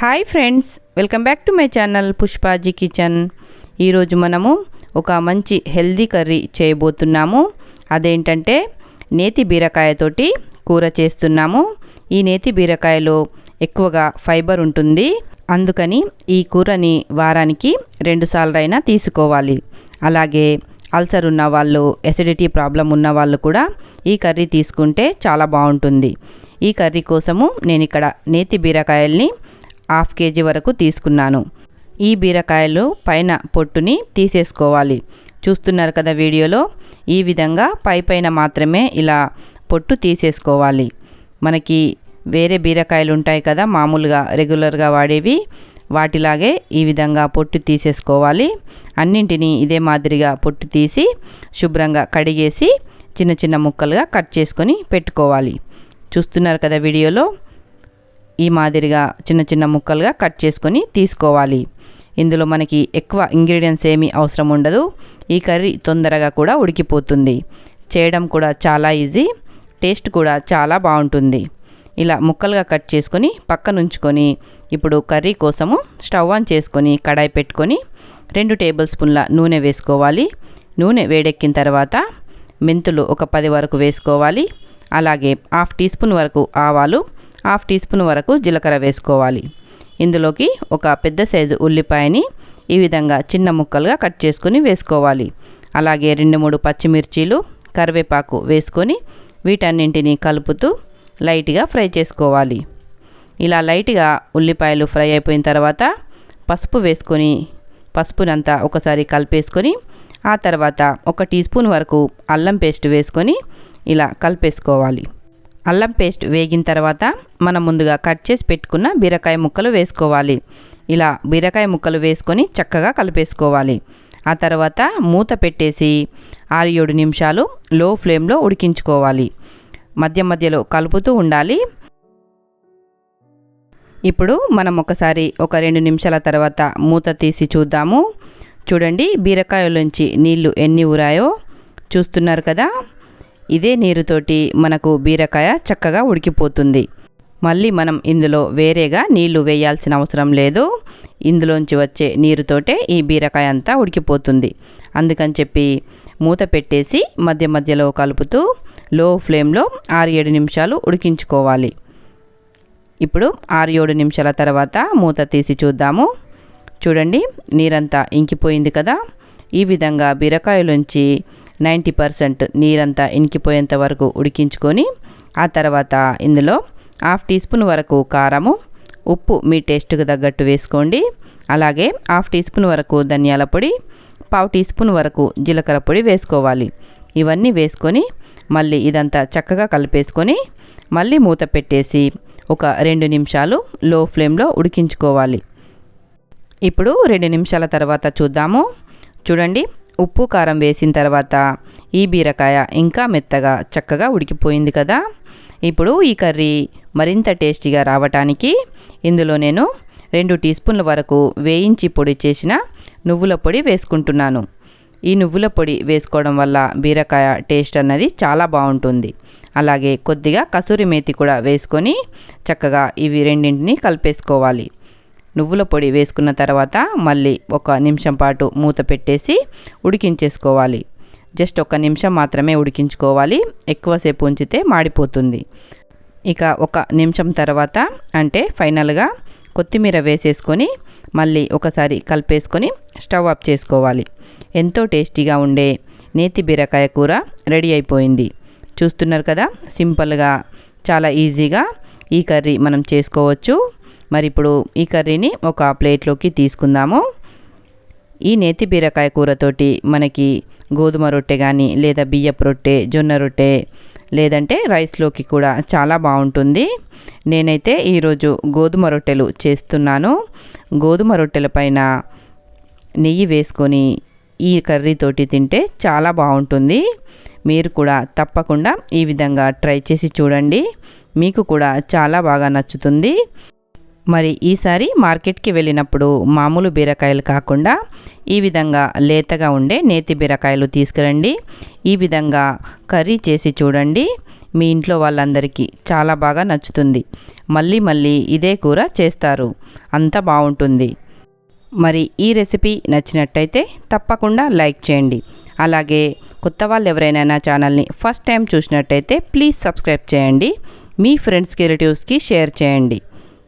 Hi friends welcome back to my channel Pushpaji kitchen. ఈరోజు మనము ఒక మంచి హెల్దీ కర్రీ చేయబోతున్నాము. అదేంటంటే నేతి బీరకాయతోటి కూర చేస్తున్నాము. ఈ నేతి బీరకాయలో ఎక్కువగా ఫైబర్ ఉంటుంది. అందుకని ఈ కూరని వారానికి రెండుసార్లు అయినా తీసుకోవాలి. అలాగే అల్సర్ ఉన్న వాళ్ళు ఎసిడిటీ ప్రాబ్లం ఉన్న వాళ్ళు కూడా ఈ కర్రీ తీసుకుంటే చాలా బాగుంటుంది. ఈ కర్రీ కోసము నేను ఇక్కడ నేతి బీరకాయల్ని హాఫ్ కేజీ వరకు తీసుకున్నాను. ఈ బీరకాయలు పైన పొట్టుని తీసేసుకోవాలి. చూస్తున్నారు కదా వీడియోలో? ఈ విధంగా పై పైన మాత్రమే ఇలా పొట్టు తీసేసుకోవాలి. మనకి వేరే బీరకాయలు ఉంటాయి కదా మామూలుగా రెగ్యులర్గా వాడేవి. వాటిలాగే ఈ విధంగా పొట్టు తీసేసుకోవాలి. అన్నింటినీ ఇదే మాదిరిగా పొట్టు తీసి శుభ్రంగా కడిగేసి చిన్న చిన్న ముక్కలుగా కట్ చేసుకొని పెట్టుకోవాలి. చూస్తున్నారు కదా వీడియోలో? ఈ మాదిరిగా చిన్న చిన్న ముక్కలుగా కట్ చేసుకొని తీసుకోవాలి. ఇందులో మనకి ఎక్కువ ఇంగ్రీడియంట్స్ ఏమీ అవసరం ఉండదు. ఈ కర్రీ తొందరగా కూడా ఉడికిపోతుంది. చేయడం కూడా చాలా ఈజీ. టేస్ట్ కూడా చాలా బాగుంటుంది. ఇలా ముక్కలుగా కట్ చేసుకొని పక్కన ఉంచుకొని ఇప్పుడు కర్రీ కోసము స్టవ్ ఆన్ చేసుకొని కడాయి పెట్టుకొని రెండు టేబుల్ స్పూన్ల నూనె వేసుకోవాలి. నూనె వేడెక్కిన తర్వాత మెంతులు ఒక పది వరకు వేసుకోవాలి. అలాగే హాఫ్ టీ స్పూన్ వరకు ఆవాలు హాఫ్ టీ స్పూన్ వరకు జీలకర్ర వేసుకోవాలి. ఇందులోకి ఒక పెద్ద సైజు ఉల్లిపాయని ఈ విధంగా చిన్న ముక్కలుగా కట్ చేసుకొని వేసుకోవాలి. అలాగే రెండు మూడు పచ్చిమిర్చీలు కరివేపాకు వేసుకొని వీటన్నింటిని కలుపుతూ లైట్గా ఫ్రై చేసుకోవాలి. ఇలా లైట్గా ఉల్లిపాయలు ఫ్రై అయిపోయిన తర్వాత పసుపు వేసుకొని పసుపునంతా ఒకసారి కలిపేసుకొని ఆ తర్వాత ఒక టీ స్పూన్ వరకు అల్లం పేస్ట్ వేసుకొని ఇలా కలిపేసుకోవాలి. అల్లం పేస్ట్ వేగిన తర్వాత మనం ముందుగా కట్ చేసి పెట్టుకున్న బీరకాయ ముక్కలు వేసుకోవాలి. ఇలా బీరకాయ ముక్కలు వేసుకొని చక్కగా కలిపేసుకోవాలి. ఆ తర్వాత మూత పెట్టేసి ఆరు ఏడు నిమిషాలు లో ఫ్లేమ్లో ఉడికించుకోవాలి. మధ్య మధ్యలో కలుపుతూ ఉండాలి. ఇప్పుడు మనం ఒకసారి ఒక రెండు నిమిషాల తర్వాత మూత తీసి చూద్దాము. చూడండి బీరకాయలోంచి నీళ్ళు ఎన్ని ఊరాయో. చూస్తున్నారు కదా? ఇదే నీరుతోటి మనకు బీరకాయ చక్కగా ఉడికిపోతుంది. మళ్ళీ మనం ఇందులో వేరేగా నీళ్ళు వేయాల్సిన అవసరం లేదు. ఇందులోంచి వచ్చే నీరుతోటే ఈ బీరకాయ అంతా ఉడికిపోతుంది. అందుకని చెప్పి మూత పెట్టేసి మధ్య మధ్యలో కలుపుతూ లో ఫ్లేమ్లో ఆరు ఏడు నిమిషాలు ఉడికించుకోవాలి. ఇప్పుడు ఆరు ఏడు నిమిషాల తర్వాత మూత తీసి చూద్దాము. చూడండి నీరంతా ఇంకిపోయింది కదా. ఈ విధంగా బీరకాయలోంచి నైంటీ పర్సెంట్ నీరంతా ఇంకిపోయేంత వరకు ఉడికించుకొని ఆ తర్వాత ఇందులో హాఫ్ టీ స్పూన్ వరకు కారము ఉప్పు మీ టేస్ట్కి తగ్గట్టు వేసుకోండి. అలాగే హాఫ్ టీ స్పూన్ వరకు ధనియాల పొడి పావు టీ స్పూన్ వరకు జీలకర్ర పొడి వేసుకోవాలి. ఇవన్నీ వేసుకొని మళ్ళీ ఇదంతా చక్కగా కలిపేసుకొని మళ్ళీ మూత పెట్టేసి ఒక రెండు నిమిషాలు లో ఫ్లేమ్లో ఉడికించుకోవాలి. ఇప్పుడు రెండు నిమిషాల తర్వాత చూద్దాము. చూడండి ఉప్పు కారం వేసిన తర్వాత ఈ బీరకాయ ఇంకా మెత్తగా చక్కగా ఉడికిపోయింది కదా? ఇప్పుడు ఈ కర్రీ మరింత టేస్టీగా రావటానికి ఇందులో నేను రెండు టీ స్పూన్ల వరకు వేయించి పొడి చేసిన నువ్వుల పొడి వేసుకుంటున్నాను. ఈ నువ్వుల పొడి వేసుకోవడం వల్ల బీరకాయ టేస్ట్ అన్నది చాలా బాగుంటుంది. అలాగే కొద్దిగా కసూరి మేతి కూడా వేసుకొని చక్కగా ఇవి రెండింటిని కలిపేసుకోవాలి. నువ్వుల పొడి వేసుకున్న తర్వాత మళ్ళీ ఒక నిమిషం పాటు మూత పెట్టేసి ఉడికించేసుకోవాలి. జస్ట్ ఒక నిమిషం మాత్రమే ఉడికించుకోవాలి. ఎక్కువసేపు ఉంచితే మాడిపోతుంది. ఇక ఒక నిమిషం తర్వాత అంటే ఫైనల్గా కొత్తిమీర వేసేసుకొని మళ్ళీ ఒకసారి కలిపేసుకొని స్టవ్ ఆఫ్ చేసుకోవాలి. ఎంతో టేస్టీగా ఉండే నేతి బీరకాయ కూర రెడీ అయిపోయింది. చూస్తున్నారు కదా సింపుల్గా చాలా ఈజీగా ఈ కర్రీ మనం చేసుకోవచ్చు. మరి ఇప్పుడు ఈ కర్రీని ఒక ప్లేట్లోకి తీసుకుందాము. ఈ నేతి బీరకాయ కూరతోటి మనకి గోధుమ రొట్టె కానీ లేదా బియ్యపు రొట్టె జొన్న రొట్టె లేదంటే రైస్లోకి కూడా చాలా బాగుంటుంది. నేనైతే ఈరోజు గోధుమ రొట్టెలు చేస్తున్నాను. గోధుమ రొట్టెల పైన నెయ్యి వేసుకొని ఈ కర్రీతోటి తింటే చాలా బాగుంటుంది. మీరు కూడా తప్పకుండా ఈ విధంగా ట్రై చేసి చూడండి. మీకు కూడా చాలా బాగా నచ్చుతుంది. మరి ఈసారి మార్కెట్కి వెళ్ళినప్పుడు మామూలు బీరకాయలు కాకుండా ఈ విధంగా లేతగా ఉండే నేతి బీరకాయలు తీసుకురండి. ఈ విధంగా కర్రీ చేసి చూడండి. మీ ఇంట్లో వాళ్ళందరికీ చాలా బాగా నచ్చుతుంది. మళ్ళీ మళ్ళీ ఇదే కూర చేస్తారు. అంత బాగుంటుంది. మరి ఈ రెసిపీ నచ్చినట్టయితే తప్పకుండా లైక్ చేయండి. అలాగే కొత్త వాళ్ళు ఎవరైనా నా ఛానల్ని ఫస్ట్ టైం చూసినట్టయితే ప్లీజ్ సబ్స్క్రైబ్ చేయండి. మీ ఫ్రెండ్స్కి రిలేటివ్స్కి షేర్ చేయండి.